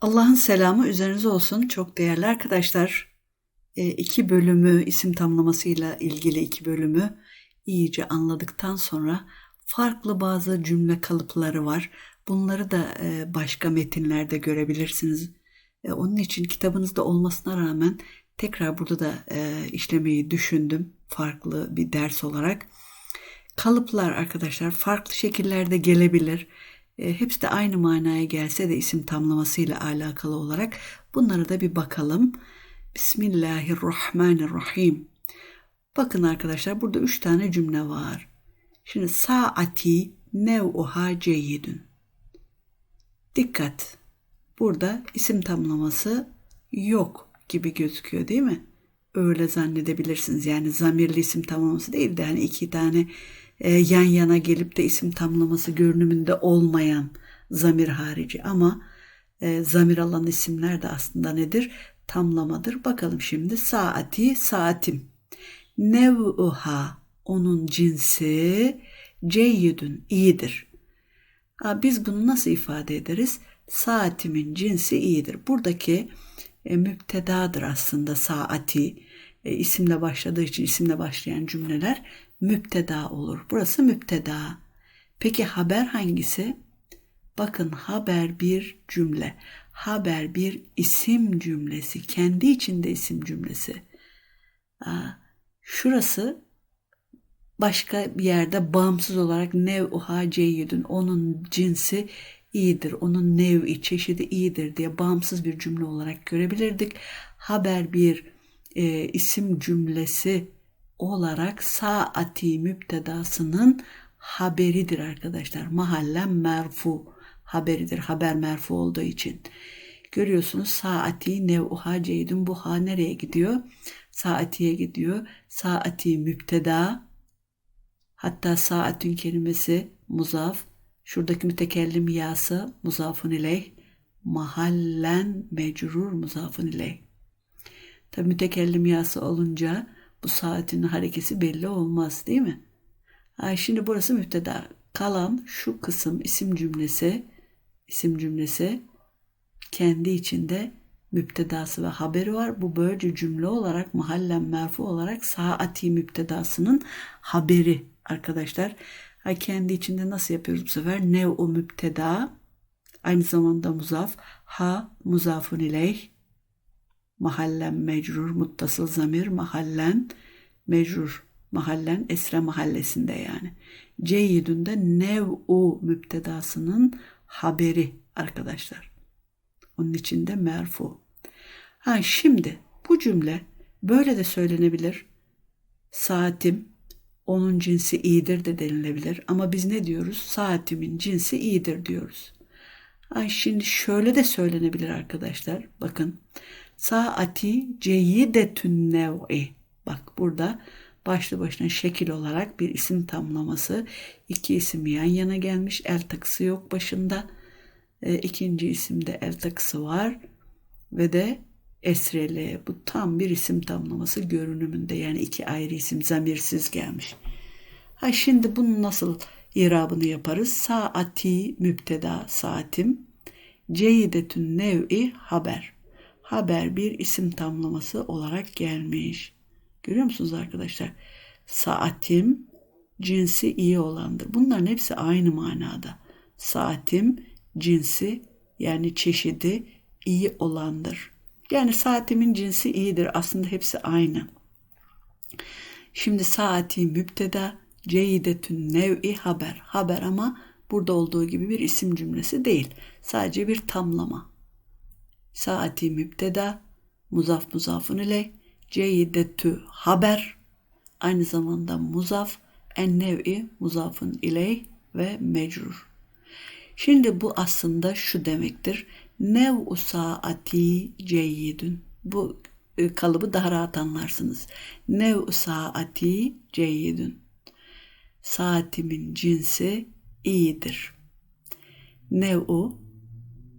Allah'ın selamı üzerinize olsun çok değerli arkadaşlar. E, iki bölümü isim tamlamasıyla ilgili iki bölümü iyice anladıktan sonra farklı bazı cümle kalıpları var. Bunları da e, başka metinlerde görebilirsiniz. E, onun için kitabınızda olmasına rağmen tekrar burada da e, işlemeyi düşündüm farklı bir ders olarak. Kalıplar arkadaşlar farklı şekillerde gelebilir. E, hepsi de aynı manaya gelse de isim tamlamasıyla alakalı olarak bunlara da bir bakalım. Bismillahirrahmanirrahim. Bakın arkadaşlar burada üç tane cümle var. Şimdi saati nev'uha ceyyidün. Dikkat. Burada isim tamlaması yok gibi gözüküyor değil mi? Öyle zannedebilirsiniz. Yani zamirli isim tamlaması değil de hani iki tane e, yan yana gelip de isim tamlaması görünümünde olmayan zamir harici ama e, zamir alan isimler de aslında nedir? Tamlamadır. Bakalım şimdi saati saatim. Nev'uha onun cinsi ceyyidün iyidir. Ha, biz bunu nasıl ifade ederiz? Saatimin cinsi iyidir. Buradaki e, müptedadır aslında saati. E, isimle başladığı için isimle başlayan cümleler müpteda olur. Burası müpteda. Peki haber hangisi? Bakın haber bir cümle. Haber bir isim cümlesi. Kendi içinde isim cümlesi. Aa, şurası başka bir yerde bağımsız olarak nev uha ceyyidün onun cinsi iyidir, onun nev'i çeşidi iyidir diye bağımsız bir cümle olarak görebilirdik. Haber bir e, isim cümlesi olarak saati müptedasının haberidir arkadaşlar. Mahallen merfu haberidir. Haber merfu olduğu için. Görüyorsunuz saati nev'uha ceydün bu ha nereye gidiyor? Saatiye gidiyor. Saati müpteda hatta saatün kelimesi muzaf. Şuradaki mütekellim yası muzafun ileyh. Mahallen mecrur muzafun ileyh. Tabi mütekellim yası olunca bu saatin harekesi belli olmaz değil mi? Ha, şimdi burası müpteda. Kalan şu kısım isim cümlesi, isim cümlesi kendi içinde müptedası ve haberi var. Bu böylece cümle olarak mahallen merfu olarak saati müptedasının haberi arkadaşlar. Ha, kendi içinde nasıl yapıyoruz bu sefer? Nev o müpteda aynı zamanda muzaf ha muzafun ileyh mahallen mecrur muttasıl zamir mahallen mecrur mahallen esre mahallesinde yani. Ceyyidünde nev'u müptedasının haberi arkadaşlar. Onun içinde merfu. Ha şimdi bu cümle böyle de söylenebilir. Saatim onun cinsi iyidir de denilebilir. Ama biz ne diyoruz? Saatimin cinsi iyidir diyoruz. Ha şimdi şöyle de söylenebilir arkadaşlar. Bakın. Saati ceyyidetün nev'i. Bak burada başlı başına şekil olarak bir isim tamlaması. İki isim yan yana gelmiş. El takısı yok başında. E, ikinci isimde el takısı var. Ve de esreli. Bu tam bir isim tamlaması görünümünde. Yani iki ayrı isim zamirsiz gelmiş. Ha şimdi bunun nasıl irabını yaparız? Saati müpteda saatim. Ceydetün nev'i haber. Haber bir isim tamlaması olarak gelmiş. Görüyor musunuz arkadaşlar? Saatim cinsi iyi olandır. Bunların hepsi aynı manada. Saatim cinsi yani çeşidi iyi olandır. Yani saatimin cinsi iyidir. Aslında hepsi aynı. Şimdi saati müpteda, ceydetün nev'i haber. Haber ama burada olduğu gibi bir isim cümlesi değil. Sadece bir tamlama. Saati müpteda, muzaf muzafun ile, ceydetü haber. Aynı zamanda muzaf, en nev'i muzafun iley ve mecrur. Şimdi bu aslında şu demektir. Nev'u saati ceyyidün. Bu e, kalıbı daha rahat anlarsınız. Nev'u saati ceyyidün. Saatimin cinsi iyidir. Nev'u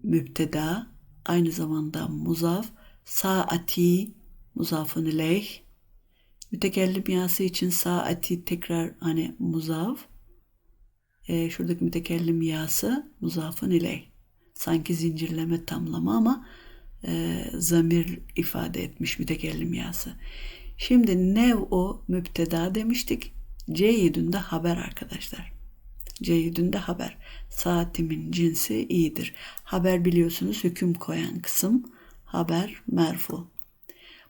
müpteda aynı zamanda muzaf Saati muzafun ileyh. Mütekellim yası için saati tekrar hani muzaf. E, şuradaki mütekellim yası muzafun ileyh. Sanki zincirleme tamlama ama e, zamir ifade etmiş mütekellim yası. Şimdi nev o müpteda demiştik. Ceydün de haber arkadaşlar. Ceydün de haber. Saatimin cinsi iyidir. Haber biliyorsunuz hüküm koyan kısım. Haber merfu.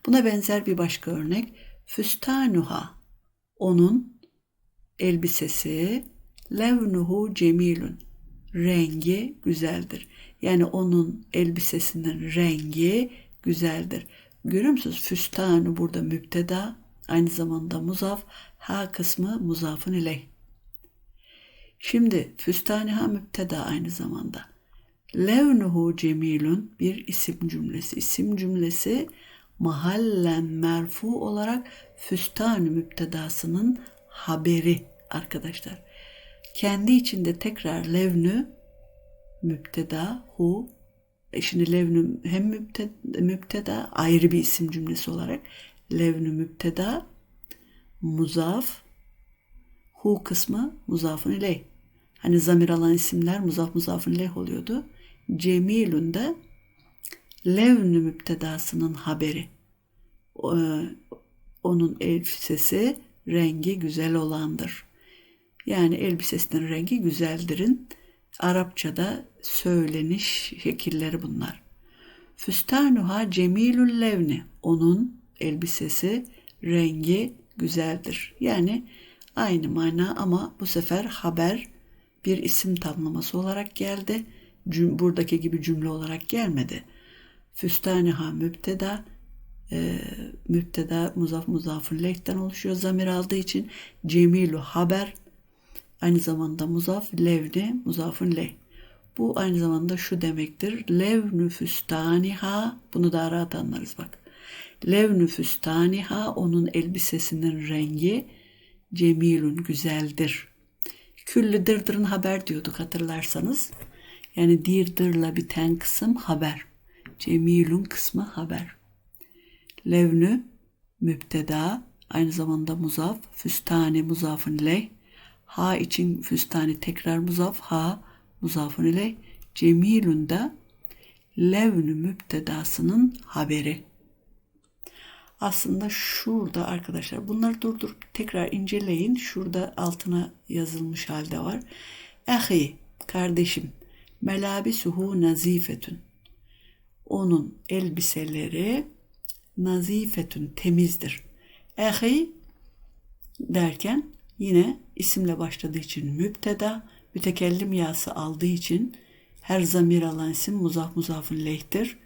Buna benzer bir başka örnek. Füstanuha. Onun elbisesi levnuhu cemilun. Rengi güzeldir. Yani onun elbisesinin rengi güzeldir. Görüyor musunuz? Füstanu burada müpteda. Aynı zamanda muzaf. Ha kısmı muzafın ileyh. Şimdi füstaniha müpteda aynı zamanda. Levnuhu cemilun bir isim cümlesi. İsim cümlesi mahallen merfu olarak füstan müptedasının haberi arkadaşlar. Kendi içinde tekrar levnü müpteda hu e şimdi levnü hem müpteda, müpteda ayrı bir isim cümlesi olarak levnü müpteda muzaf hu kısmı muzafın ileyh. Hani zamir alan isimler muzaf muzafın ileyh oluyordu. Cemilun da levnü müptedasının haberi. Onun elbisesi rengi güzel olandır. Yani elbisesinin rengi güzeldirin. Arapçada söyleniş şekilleri bunlar. Füstanuha cemilül levni. Onun elbisesi rengi güzeldir. Yani aynı mana ama bu sefer haber bir isim tamlaması olarak geldi. Cüm, buradaki gibi cümle olarak gelmedi. Füstaniha müpteda, e, müpteda muzaf muzafın lehten oluşuyor zamir aldığı için cemilu haber aynı zamanda muzaf levni muzafın leh. Bu aynı zamanda şu demektir. Levnü füstaniha bunu da rahat anlarız bak. Levnü füstaniha onun elbisesinin rengi cemilun güzeldir. Küllü dırdırın haber diyorduk hatırlarsanız. Yani dirdırla biten kısım haber. Cemilun kısmı haber. Levnü müpteda aynı zamanda muzaf. Füstani muzafın leh. Ha için füstani tekrar muzaf. Ha muzafın ileyh. Cemilun da levnü müptedasının haberi. Aslında şurada arkadaşlar bunları durdurup tekrar inceleyin. Şurada altına yazılmış halde var. Ehi kardeşim melabisuhu nazifetün. Onun elbiseleri nazifetün temizdir. Ehi derken yine isimle başladığı için müpteda, mütekellim yası aldığı için her zamir alan isim muzaf muzafın lehtir.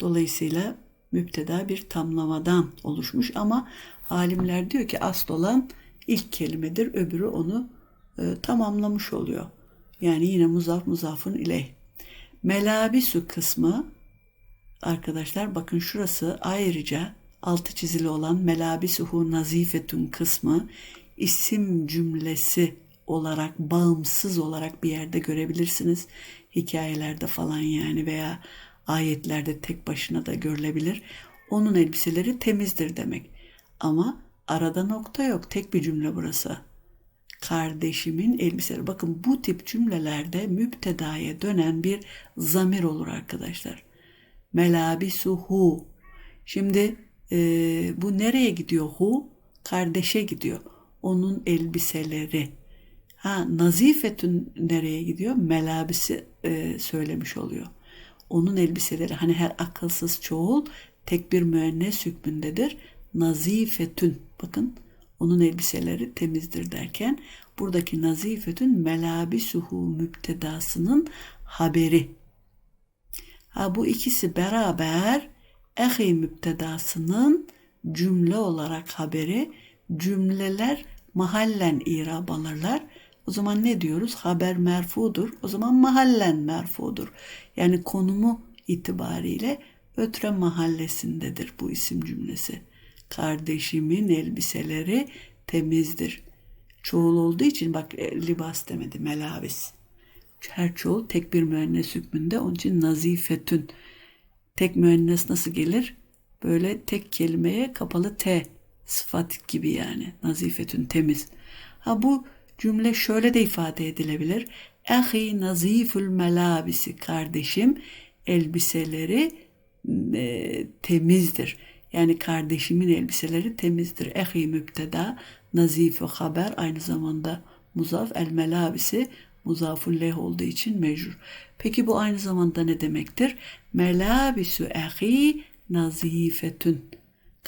Dolayısıyla müpteda bir tamlamadan oluşmuş ama alimler diyor ki asıl olan ilk kelimedir. Öbürü onu e, tamamlamış oluyor. Yani yine muzaf muzafın ileyh. Melabisu kısmı arkadaşlar bakın şurası ayrıca altı çizili olan melabisuhu nazifetun kısmı isim cümlesi olarak bağımsız olarak bir yerde görebilirsiniz. Hikayelerde falan yani veya ayetlerde tek başına da görülebilir. Onun elbiseleri temizdir demek. Ama arada nokta yok. Tek bir cümle burası. Kardeşimin elbiseleri. Bakın bu tip cümlelerde müptedaya dönen bir zamir olur arkadaşlar. Melabisuhu. Şimdi e, bu nereye gidiyor hu? Kardeşe gidiyor. Onun elbiseleri. Ha nazifetün nereye gidiyor? Melabisi e, söylemiş oluyor onun elbiseleri hani her akılsız çoğul tek bir müennes hükmündedir. Nazifetün bakın onun elbiseleri temizdir derken buradaki nazifetün melabisuhu müptedasının haberi. Ha bu ikisi beraber ehi müptedasının cümle olarak haberi cümleler mahallen irab alırlar. O zaman ne diyoruz? Haber merfudur. O zaman mahallen merfudur. Yani konumu itibariyle ötre mahallesindedir bu isim cümlesi. Kardeşimin elbiseleri temizdir. Çoğul olduğu için bak e, libas demedi melavis. Her çoğul tek bir müennes hükmünde onun için nazifetün. Tek müennes nasıl gelir? böyle tek kelimeye kapalı T sıfat gibi yani. Nazifetün temiz. Ha bu cümle şöyle de ifade edilebilir. Ehi nazifül melabisi kardeşim elbiseleri e, temizdir. Yani kardeşimin elbiseleri temizdir. Ehi müpteda nazifü haber aynı zamanda muzaf el melabisi muzafun leh olduğu için mecrur. Peki bu aynı zamanda ne demektir? Melabisü ehi nazifetün.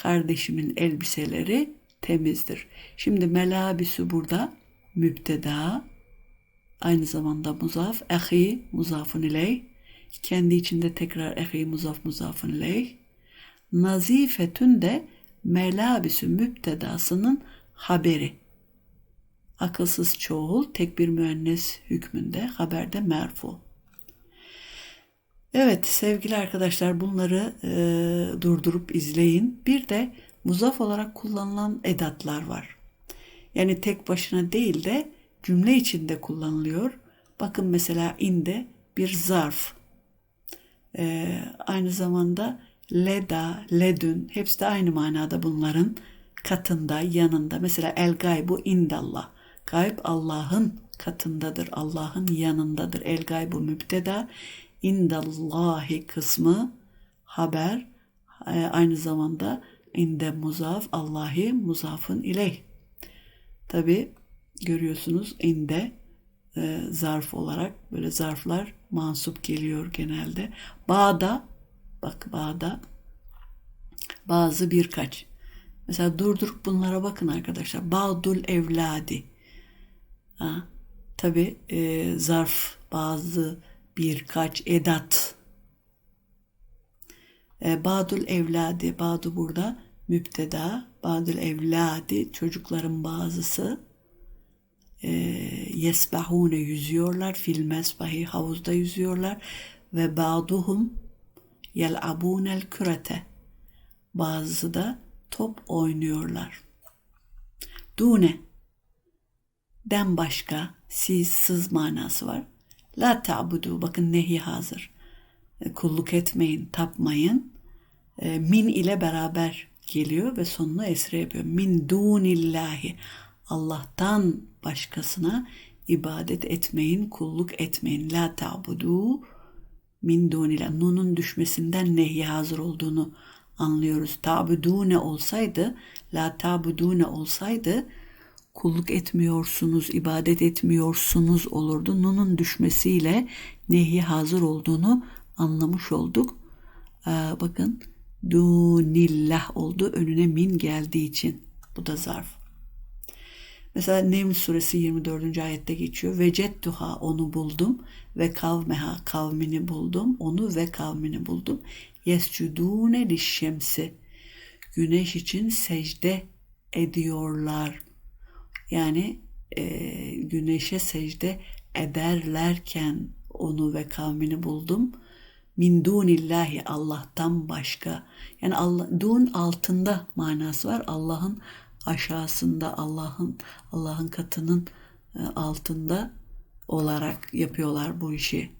Kardeşimin elbiseleri temizdir. Şimdi melabisü burada mübteda aynı zamanda muzaf. Ehi muzafun ileyh. Kendi içinde tekrar ehi muzaf muzafun ileyh. Nazifetün de melabisü mübtedasının haberi. Akılsız çoğul tek bir müennes hükmünde haberde merfu. Evet sevgili arkadaşlar bunları e, durdurup izleyin. Bir de muzaf olarak kullanılan edatlar var. Yani tek başına değil de cümle içinde kullanılıyor. Bakın mesela inde bir zarf. E, aynı zamanda leda, ledün hepsi de aynı manada bunların katında, yanında. Mesela el gaybu indallah. Gayb Allah'ın katındadır, Allah'ın yanındadır. El gaybu mübteda, indallahi kısmı haber e, aynı zamanda inde muzaf Allahi muzafın ileyh. Tabi görüyorsunuz inde e, zarf olarak böyle zarflar mansup geliyor genelde. Bağda bak bağda bazı birkaç. Mesela durdurup bunlara bakın arkadaşlar. Bağdul evladi. Ha, tabi e, zarf bazı birkaç edat. E, Badul evladi, Badu burada müpteda, Badul evladi çocukların bazısı e, yesbahune yüzüyorlar, fil mesbahi havuzda yüzüyorlar ve baduhum yel'abunel kürete bazısı da top oynuyorlar. Dune den başka siz sız manası var. La ta'budu bakın nehi hazır. E, kulluk etmeyin, tapmayın. E, min ile beraber geliyor ve sonunu esre yapıyor. Min dunillahi. Allah'tan başkasına ibadet etmeyin, kulluk etmeyin. La ta'budu min dunillah. Nunun düşmesinden nehi hazır olduğunu anlıyoruz. Ta'budune olsaydı, la ta'budune olsaydı kulluk etmiyorsunuz, ibadet etmiyorsunuz olurdu. Nun'un düşmesiyle nehi hazır olduğunu anlamış olduk. Ee, bakın dunillah oldu önüne min geldiği için. Bu da zarf. Mesela Neml suresi 24. ayette geçiyor. Vecettuha onu buldum ve kavmeha kavmini buldum. Onu ve kavmini buldum. Yescudune lişşemsi. Güneş için secde ediyorlar. Yani e, güneşe secde ederlerken onu ve kavmini buldum. Min dunillahi Allah'tan başka. Yani Allah, dun altında manası var. Allah'ın aşağısında, Allah'ın Allah'ın katının e, altında olarak yapıyorlar bu işi.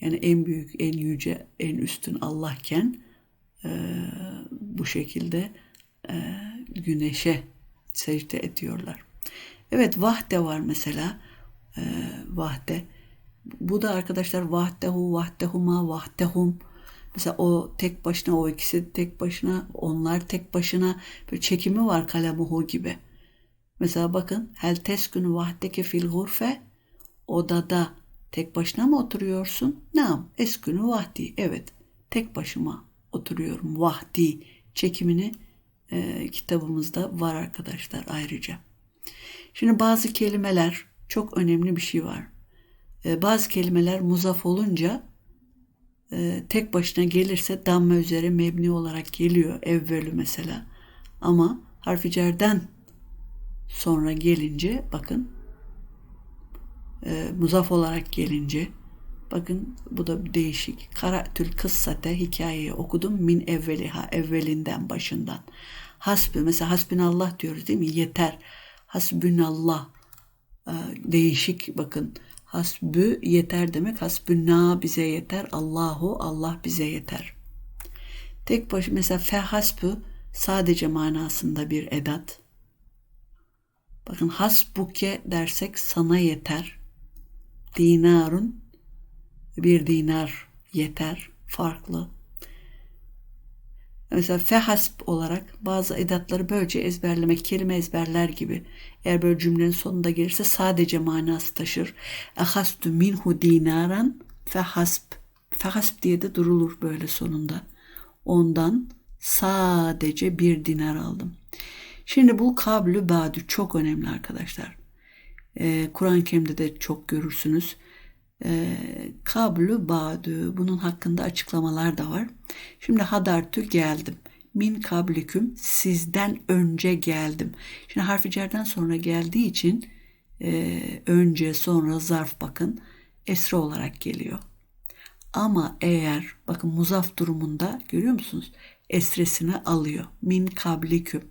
Yani en büyük, en yüce, en üstün Allah'ken e, bu şekilde e, güneşe secde ediyorlar. Evet vahde var mesela. E, vahde. Bu da arkadaşlar vahdehu, vahdehuma, vahdehum. Mesela o tek başına, o ikisi tek başına, onlar tek başına. bir çekimi var kalemuhu gibi. Mesela bakın. Hel teskünü vahdeke fil gurfe. Odada tek başına mı oturuyorsun? Nam. Eskünü vahdi. Evet. Tek başıma oturuyorum. Vahdi çekimini e, kitabımızda var arkadaşlar ayrıca. Şimdi bazı kelimeler çok önemli bir şey var. E, bazı kelimeler muzaf olunca e, tek başına gelirse damme üzere mebni olarak geliyor. Evvelü mesela. Ama harfi cerden sonra gelince bakın e, muzaf olarak gelince bakın bu da değişik. Karatül kıssate hikayeyi okudum min evveliha evvelinden başından. Hasbi mesela hasbinallah diyoruz değil mi? Yeter. Hasbünallah. Ee, değişik bakın. Hasbü yeter demek. Hasbüna bize yeter. Allahu Allah bize yeter. Tek baş mesela fehasbu sadece manasında bir edat. Bakın hasbuke dersek sana yeter. Dinarun bir dinar yeter. Farklı. Mesela fehasb olarak bazı edatları böylece ezberlemek, kelime ezberler gibi. Eğer böyle cümlenin sonunda gelirse sadece manası taşır. Ehastu minhu dinaran fehasb. Fehasb diye de durulur böyle sonunda. Ondan sadece bir dinar aldım. Şimdi bu kablü badü çok önemli arkadaşlar. Ee, Kur'an-ı Kerim'de de çok görürsünüz. Ee, kablü badü bunun hakkında açıklamalar da var. Şimdi hadartü geldim. Min kabliküm sizden önce geldim. Şimdi harfi cerden sonra geldiği için e, önce sonra zarf bakın esra olarak geliyor. Ama eğer bakın muzaf durumunda görüyor musunuz? Esresini alıyor. Min kabliküm.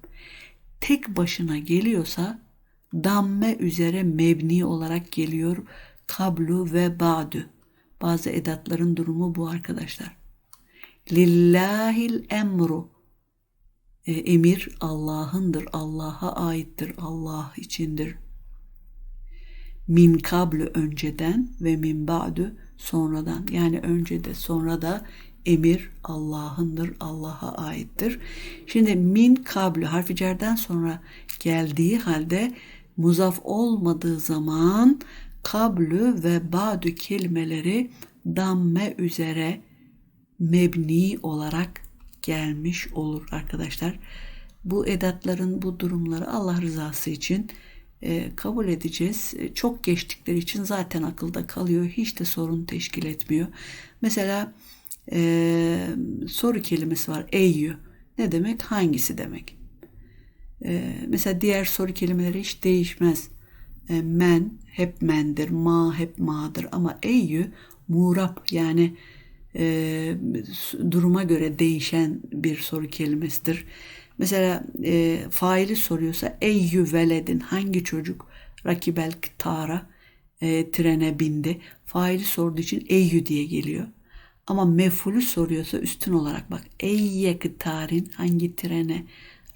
Tek başına geliyorsa damme üzere mebni olarak geliyor. Kablu ve ba'dü. Bazı edatların durumu bu arkadaşlar. Lillahil emru. E, emir Allah'ındır. Allah'a aittir. Allah içindir. Min kablu önceden ve min ba'dü sonradan. Yani önce de sonra da emir Allah'ındır, Allah'a aittir. Şimdi min kablu harfi cerden sonra geldiği halde muzaf olmadığı zaman kablu ve ba'dü kelimeleri damme üzere mebni olarak gelmiş olur arkadaşlar. Bu edatların bu durumları Allah rızası için e, kabul edeceğiz. E, çok geçtikleri için zaten akılda kalıyor. Hiç de sorun teşkil etmiyor. Mesela e, soru kelimesi var. Eyyü. Ne demek? Hangisi demek? E, mesela diğer soru kelimeleri hiç değişmez. E, men hep mendir. Ma hep ma'dır. Ama eyyü murap yani e, duruma göre değişen bir soru kelimesidir. Mesela e, faili soruyorsa eyyü veledin hangi çocuk rakibel tara e, trene bindi. Faili sorduğu için eyyü diye geliyor. Ama mefulü soruyorsa üstün olarak bak eyye tarin hangi trene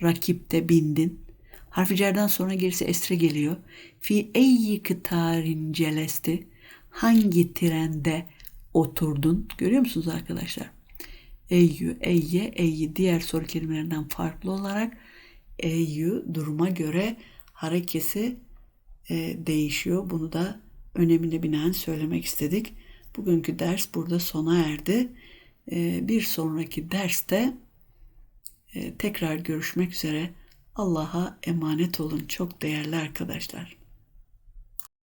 rakipte bindin. Harfi cerden sonra gerisi esre geliyor. Fi eyyi kıtarin celesti hangi trende oturdun? Görüyor musunuz arkadaşlar? Eyyü, eyye, eyyi diğer soru kelimelerinden farklı olarak eyyü duruma göre harekesi e, değişiyor. Bunu da önemine binaen söylemek istedik. Bugünkü ders burada sona erdi. E, bir sonraki derste e, tekrar görüşmek üzere. Allah'a emanet olun çok değerli arkadaşlar.